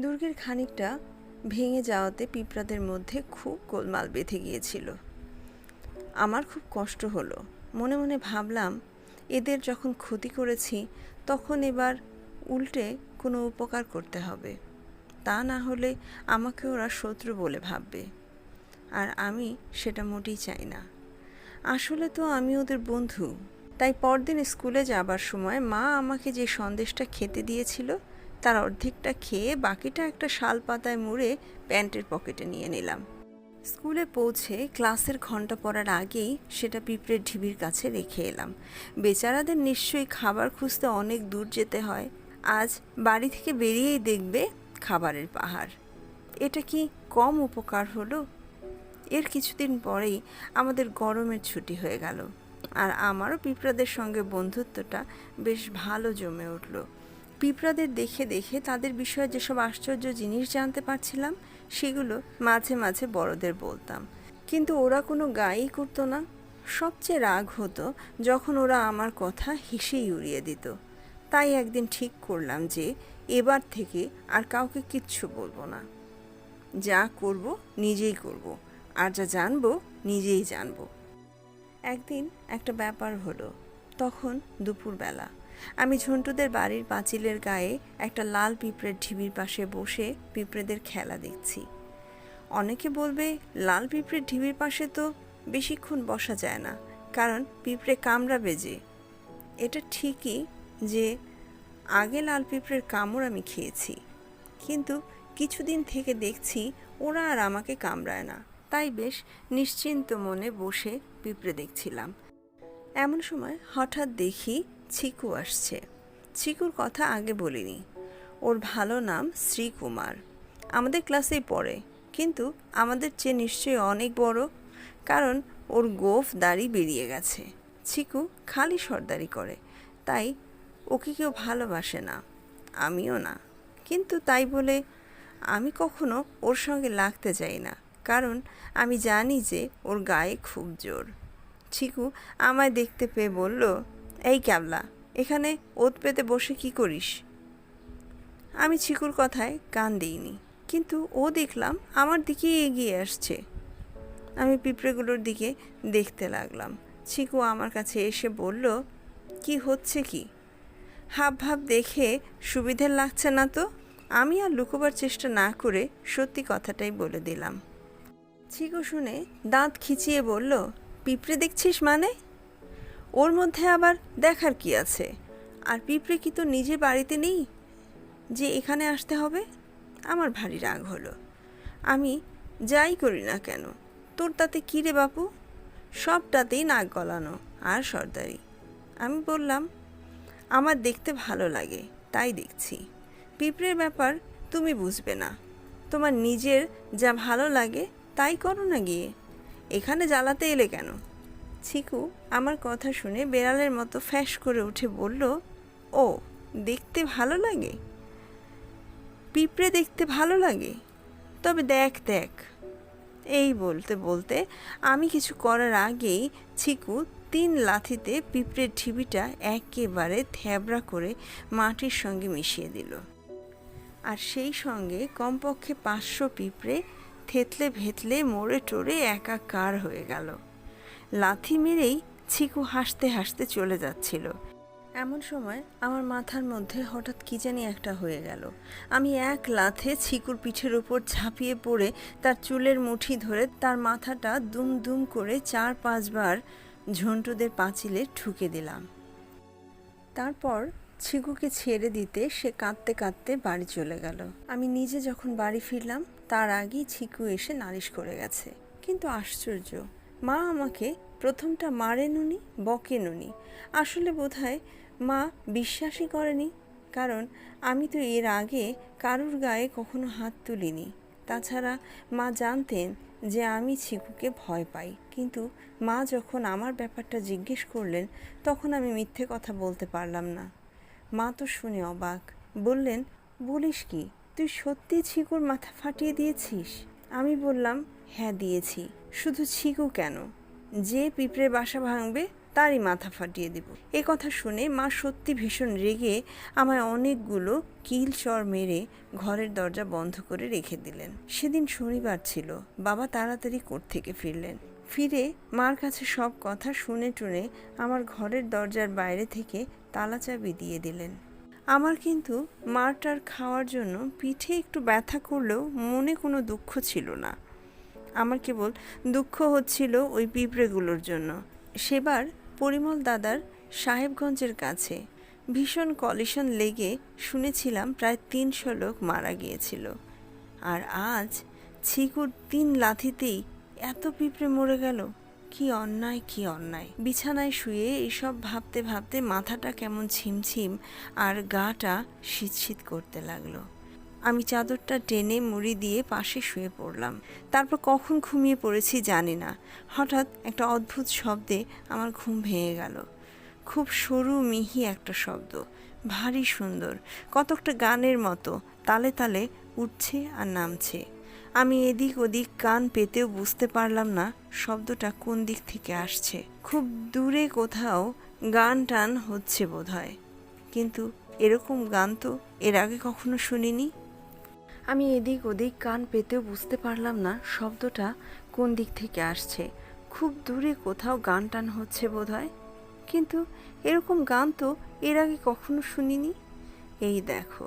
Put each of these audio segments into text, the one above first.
দুর্গের খানিকটা ভেঙে যাওয়াতে পিঁপড়াদের মধ্যে খুব গোলমাল বেঁধে গিয়েছিল। আমার খুব কষ্ট হলো। মনে মনে ভাবলাম, এদের যখন ক্ষতি করেছি, তখন এবার উল্টে কোনো উপকার করতে হবে। তা না হলে আমাকে ওরা শত্রু বলে ভাববে। আর আমি সেটা মোটেই চাই না। আসলে তো আমি ওদের বন্ধু। তাই পরদিন স্কুলে যাবার সময় মা আমাকে যে সন্দেশটা খেতে দিয়েছিল তার অর্ধেকটা খেয়ে বাকিটা একটা শাল পাতায় মুড়ে প্যান্টের পকেটে নিয়ে নিলাম। স্কুলে পৌঁছে ক্লাসের ঘণ্টা পড়ার আগেই সেটা পিঁপড়ের ঢিবির কাছে রেখে এলাম। বেচারাদের নিশ্চয়ই খাবার খুঁজতে অনেক দূর যেতে হয়। আজ বাড়ি থেকে বেরিয়েই দেখবে খাবারের পাহাড়। এটা কি কম উপকার হলো? এর কিছুদিন পরেই আমাদের গরমের ছুটি হয়ে গেল। আর আমারও পিঁপড়াদের সঙ্গে বন্ধুত্বটা বেশ ভালো জমে উঠল। পিঁপড়াদের দেখে দেখে তাদের বিষয়ে যেসব আশ্চর্য জিনিস জানতে পারছিলাম, সেগুলো মাঝে মাঝে বড়দের বলতাম। কিন্তু ওরা কোনো গায়েই করতো না। সবচেয়ে রাগ হতো যখন ওরা আমার কথা হেসেই উড়িয়ে দিত। তাই একদিন ঠিক করলাম যে, এবার থেকে আর কাউকে কিচ্ছু বলব না। যা করব নিজেই করব, আর যা জানব নিজেই জানব। একদিন একটা ব্যাপার হলো, তখন দুপুরবেলা। আমি ঝন্টুদের বাড়ির পাঁচিলের গায়ে একটা লাল পিঁপড়ের ঢিবির পাশে বসে পিঁপড়েদের খেলা দেখছি। অনেকে বলবে, লাল পিঁপড়ের ঢিবির পাশে তো বেশিক্ষণ বসা যায় না, কারণ পিঁপড়ে কামড়া বেজে। এটা ঠিকই যে আগে লাল পিঁপড়ের কামড় আমি খেয়েছি, কিন্তু কিছুদিন থেকে দেখছি ওরা আর আমাকে কামড়ায় না। তাই বেশ নিশ্চিন্ত মনে বসে পিঁপড়ে দেখছিলাম। এমন সময় হঠাৎ দেখি ছিকু আসছে। ছিকুর কথা আগে বলিনি। ওর ভালো নাম শ্রীকুমার। আমাদের ক্লাসেই পড়ে, কিন্তু আমাদের চেয়ে নিশ্চয়ই অনেক বড়, কারণ ওর গোফ দাড়ি বেরিয়ে গেছে। ছিকু খালি সর্দারি করে, তাই ওকে কেউ ভালোবাসে না, আমিও না। কিন্তু তাই বলে আমি কখনো ওর সঙ্গে লাগতে চাই না, কারণ আমি জানি যে ওর গায়ে খুব জোর। চিকু আমায় দেখতে পেয়ে বলল এই ক্যাবলা এখানে ওত পেতে বসে কি করিস? আমি ছিকুর কথায় কান দিইনি, কিন্তু ও দেখলাম আমার দিকেই এগিয়ে আসছে। আমি পিঁপড়েগুলোর দিকে দেখতে লাগলাম। চিকু আমার কাছে এসে বলল, কি হচ্ছে কি? হাব ভাব দেখে সুবিধের লাগছে না তো? আমি আর লুকোবার চেষ্টা না করে সত্যি কথাটাই বলে দিলাম। চিকু শুনে দাঁত খিচিয়ে বলল, পিঁপড়ে দেখছিস মানে? ওর মধ্যে আবার দেখার কি আছে? আর পিঁপড়ে কি তো নিজে বাড়িতে নেই? যে এখানে আসতে হবে? আমার ভারী রাগ হলো। আমি যাই করি না কেন? তোর তাতে কী রে বাপু? সবটাতেই নাক গলানো আর সর্দারি। আমি বললাম, আমার দেখতে ভালো লাগে, তাই দেখছি। পিঁপড়ের ব্যাপার তুমি বুঝবে না। তোমার নিজের যা ভালো লাগে, তাই করো না গিয়ে। এখানে জ্বালাতে এলে কেন? ছিকু আমার কথা শুনে বেড়ালের মতো ফ্যাস করে উঠে বলল, ও, দেখতে ভালো লাগে? পিঁপড়ে দেখতে ভালো লাগে, তবে দেখ দেখ। এই বলতে বলতে আমি কিছু করার আগেই ছিকু তিন লাথিতে পিঁপড়ের ঢিবিটা একেবারে থ্যাবড়া করে মাটির সঙ্গে মিশিয়ে দিল। আর সেই সঙ্গে কমপক্ষে পাঁচশো পিঁপড়ে থেতলে ভেতলে মোড়ে টোড়ে একাকার হয়ে গেল। লাথি মেরেই ছিকু হাসতে হাসতে চলে যাচ্ছিল। এমন সময় আমার মাথার মধ্যে হঠাৎ কি জানি একটা হয়ে গেল। আমি এক লাথে ছিকুর পিঠের উপর ঝাঁপিয়ে পড়ে তার চুলের মুঠি ধরে তার মাথাটা দুম দুম করে চার পাঁচবার ঝন্টুদের পাঁচিলে ঠুকে দিলাম। তারপর ছিকুকে ছেড়ে দিতে সে কাঁদতে কাঁদতে বাড়ি চলে গেল। আমি নিজে যখন বাড়ি ফিরলাম, তার আগেই ছিকু এসে নালিশ করে গেছে। কিন্তু আশ্চর্য, মা আমাকে প্রথমটা মারেনুনি বকেনুনি আসলে বোধহয় মা বিশ্বাসই করেনি, কারণ আমি তো এর আগে কারুর গায়ে কখনো হাত তুলিনি। তাছাড়া মা জানতেন যে আমি ছিকুকে ভয় পাই, কিন্তু মা যখন আমার ব্যাপারটা জিজ্ঞেস করলেন, তখন আমি মিথ্যে কথা বলতে পারলাম না। মা তো শুনে অবাক, বললেন, বলিস কি, তুই সত্যি ছিকুর মাথা ফাটিয়ে দিয়েছিস? আমি বললাম হ্যাঁ দিয়েছি, শুধু ছিকু কেন? যে পিঁপড়ের বাসা ভাঙবে, তারই মাথা ফাটিয়ে দেব। এ কথা শুনে মা সত্যি ভীষণ রেগে আমায় অনেকগুলো কিল চর মেরে ঘরের দরজা বন্ধ করে রেখে দিলেন। সেদিন শনিবার ছিল, বাবা তাড়াতাড়ি কোর্ট থেকে ফিরলেন। ফিরে মার কাছে সব কথা শুনে টুনে আমার ঘরের দরজার বাইরে থেকে তালা চাবি দিয়ে দিলেন। আমার কিন্তু মারটার খাওয়ার জন্য পিঠে একটু ব্যথা করলেও মনে কোনো দুঃখ ছিল না। আমার কেবল দুঃখ হচ্ছিল ওই পিঁপড়েগুলোর জন্য। সেবার পরিমল দাদার সাহেবগঞ্জের কাছে ভীষণ কলিশন লেগে শুনেছিলাম প্রায় তিনশো লোক মারা গিয়েছিল। আর আজ ছিকুর তিন লাথিতেই এত পিঁপড়ে মরে গেল। কি অন্যায় কি অন্যায়। বিছানায় শুয়ে এসব ভাবতে ভাবতে মাথাটা কেমন ছিমছিম আর গাটা শীত করতে লাগল। আমি চাদরটা টেনে মুড়ি দিয়ে পাশে শুয়ে পড়লাম। তারপর কখন ঘুমিয়ে পড়েছি জানি না। হঠাৎ একটা অদ্ভুত শব্দে আমার ঘুম ভেঙে গেল। খুব সরু, মিহি একটা শব্দ। ভারী সুন্দর। কতকটা গানের মতো। তালে তালে উঠছে আর নামছে। আমি এদিক ওদিক কান পেতেও বুঝতে পারলাম না শব্দটা কোন দিক থেকে আসছে। খুব দূরে কোথাও গান টান হচ্ছে বোধহয়। কিন্তু এরকম গান তো এর আগে কখনো শুনিনি। আমি এদিক ওদিক কান পেতেও বুঝতে পারলাম না শব্দটা কোন দিক থেকে আসছে। খুব দূরে কোথাও গান টান হচ্ছে বোধহয়। কিন্তু এরকম গান তো এর আগে কখনো শুনিনি? এই দেখো,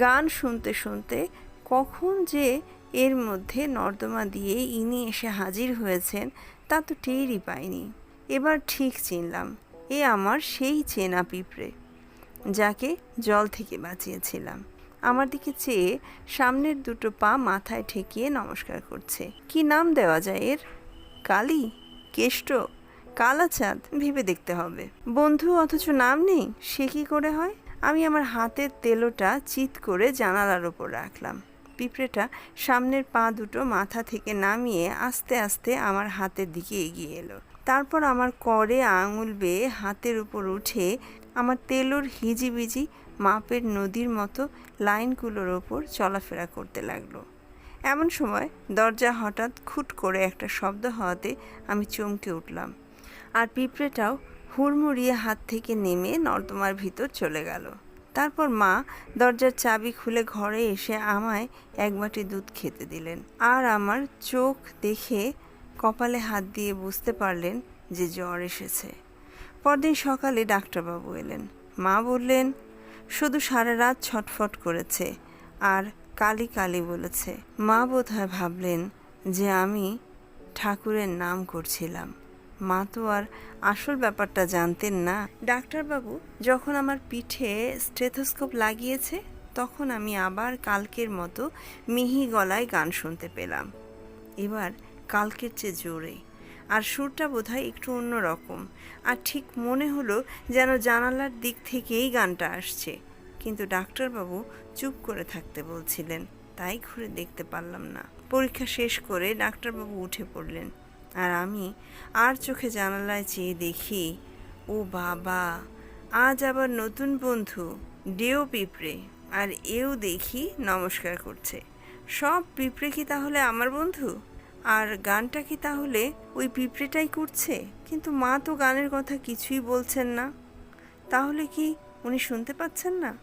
গান শুনতে শুনতে কখন যে এর মধ্যে নর্দমা দিয়ে ইনি এসে হাজির হয়েছেন তা তো টেরই পাইনি। এবার ঠিক চিনলাম, এ আমার সেই চেনা পিঁপড়ে, যাকে জল থেকে বাঁচিয়েছিলাম। আমার দিকে চেয়ে সামনের দুটো পা মাথায় ঠেকিয়ে নমস্কার করছে। কি নাম দেওয়া যায় এর? কালি? কেষ্ট? কালাচাঁদ? ভেবে দেখতে হবে। বন্ধু অথচ নাম নেই? সে কি করে হয়? আমি আমার হাতের তেলোটা চিত করে জানালার ওপর রাখলাম। পিঁপড়েটা সামনের পা দুটো মাথা থেকে নামিয়ে আস্তে আস্তে আমার হাতের দিকে এগিয়ে এলো। তারপর আমার করে আঙুল বেয়ে হাতের উপর উঠে আমার তেলোর হিজিবিজি মাপের নদীর মতো লাইনগুলোর ওপর চলাফেরা করতে লাগল। এমন সময় দরজা হঠাৎ খুট করে একটা শব্দ হওয়াতে আমি চমকে উঠলাম আর পিঁপড়েটাও হুড়মুড়িয়ে হাত থেকে নেমে নর্দমার ভিতর চলে গেল। তারপর মা দরজার চাবি খুলে ঘরে এসে আমায় এক বাটি দুধ খেতে দিলেন আর আমার চোখ দেখে কপালে হাত দিয়ে বুঝতে পারলেন যে জ্বর এসেছে। পরদিন সকালে ডাক্তারবাবু এলেন। মা বললেন শুধু সারা রাত ছটফট করেছে আর কালি কালি বলেছে। মা বোধহয় ভাবলেন যে আমি ঠাকুরের নাম করছিলাম। মা তো আর আসল ব্যাপারটা জানতেন না। ডাক্তারবাবু যখন আমার পিঠে স্টেথোস্কোপ লাগিয়েছে, তখন আমি আবার কালকের মতো মিহি গলায় গান শুনতে পেলাম। এবার কালকের চেয়ে জোরে আর সুরটা বোধহয় একটু অন্য রকম। আর ঠিক মনে হলো যেন জানালার দিক থেকেই গানটা আসছে। কিন্তু ডাক্তারবাবু চুপ করে থাকতে বলছিলেন, তাই ঘুরে দেখতে পারলাম না। পরীক্ষা শেষ করে ডাক্তারবাবু উঠে পড়লেন। আর আমি আর চোখে জানালায় চেয়ে দেখি, ও বাবা, আজ আবার নতুন বন্ধু, ডেও পিঁপড়ে। আর এও দেখি নমস্কার করছে। সব পিঁপড়ে কি তাহলে আমার বন্ধু? আর গানটা কি তাহলে ওই পিঁপড়েটাই করছে? কিন্তু মা তো গানের কথা কিছুই বলছেন না। তাহলে কি উনি শুনতে পাচ্ছেন না?